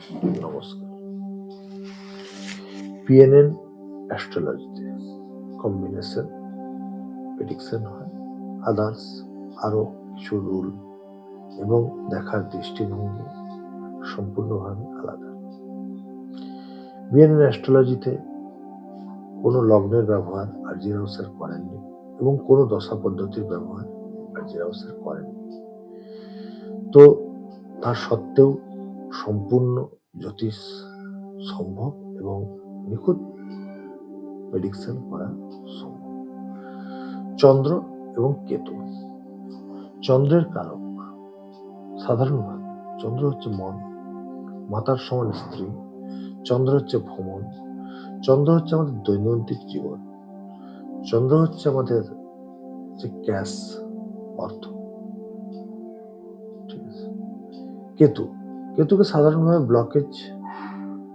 নমস্কার। পিএনএন অ্যাস্ট্রোলজিতে combination prediction হয়। আদার্স আরও কিছু রুল এবং দেখার দৃষ্টিভঙ্গি সম্পূর্ণভাবে আলাদা। বিএনএন অ্যাস্ট্রোলজিতে কোনো লগ্নের ব্যবহার আরজিরাও স্যার করেননি এবং কোনো দশা পদ্ধতির ব্যবহার আরজিরাও স্যার করেননি। তো তার সত্ত্বেও সম্পূর্ণ জ্যোতিষ সম্ভব এবং নিখুঁত প্রেডিকশন করা সম্ভব। চন্দ্র এবং কেতু। চন্দ্রের কারক সাধারণভাবে চন্দ্র হচ্ছে মন, মাতার সমান স্ত্রী, চন্দ্র হচ্ছে ভ্রমণ, চন্দ্র হচ্ছে আমাদের দৈনন্দিন জীবন, চন্দ্র হচ্ছে আমাদের যে ক্যাশ অর্থ। ঠিক আছে? কেতু কেতুকে সাধারণভাবে ব্লকেজ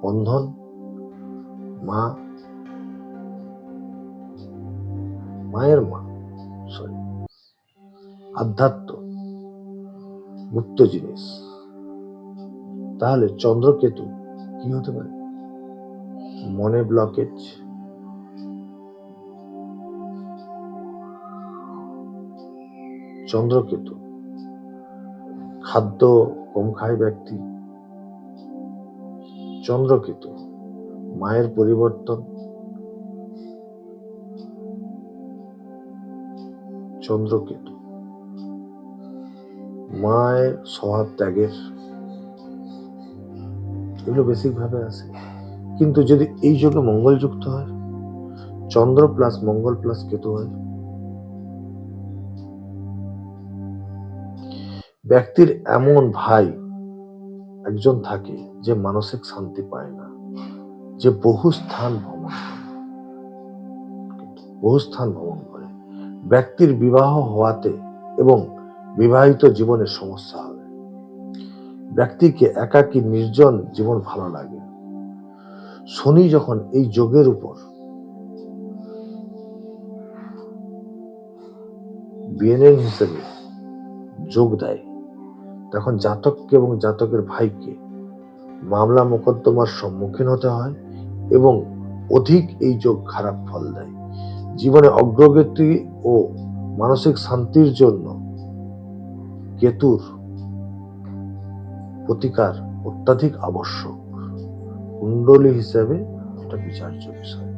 বন্ধন, মা, মায়ের মা সরি আধ্যাত্ম গুপ্ত জিনিস, তাহলে চন্দ্রকেতু কি হতে পারে? মনে ব্লকেজ চন্দ্রকেতু, খাদ্য কম খায় ব্যক্তি চন্দ্রকেতু, মায়ের পরিবর্তন। চন্দ্রকেতু, মায়ের স্বভাব ত্যাগের। এগুলো বেসিক ভাবে আসে কিন্তু যদি এই যোগে মঙ্গল যুক্ত হয়, চন্দ্র প্লাস মঙ্গল প্লাস কেতু হয়। ব্যক্তির এমন ভাই একজন থাকে যে মানসিক শান্তি পায় না, যে বহু স্থান ভ্রমণ বহু স্থান ভ্রমণ করে। ব্যক্তির বিবাহ হওয়াতে এবং বিবাহিত জীবনের সমস্যা হবে। ব্যক্তিকে একাকী নির্জন জীবন ভালো লাগে। শনি যখন এই যোগের উপর বিএনএন হিসেবে যোগ দেয় তখন জাতককে এবং জাতকের ভাইকে মামলা মোকদ্দমার সম্মুখীন হতে হয় এবং অধিক এই যোগ খারাপ ফল দেয়। জীবনে অগ্রগতি ও মানসিক শান্তির জন্য কেতুর প্রতিকার অত্যাধিক আবশ্যক। কুণ্ডলী হিসেবে এটা বিচার্য বিষয়।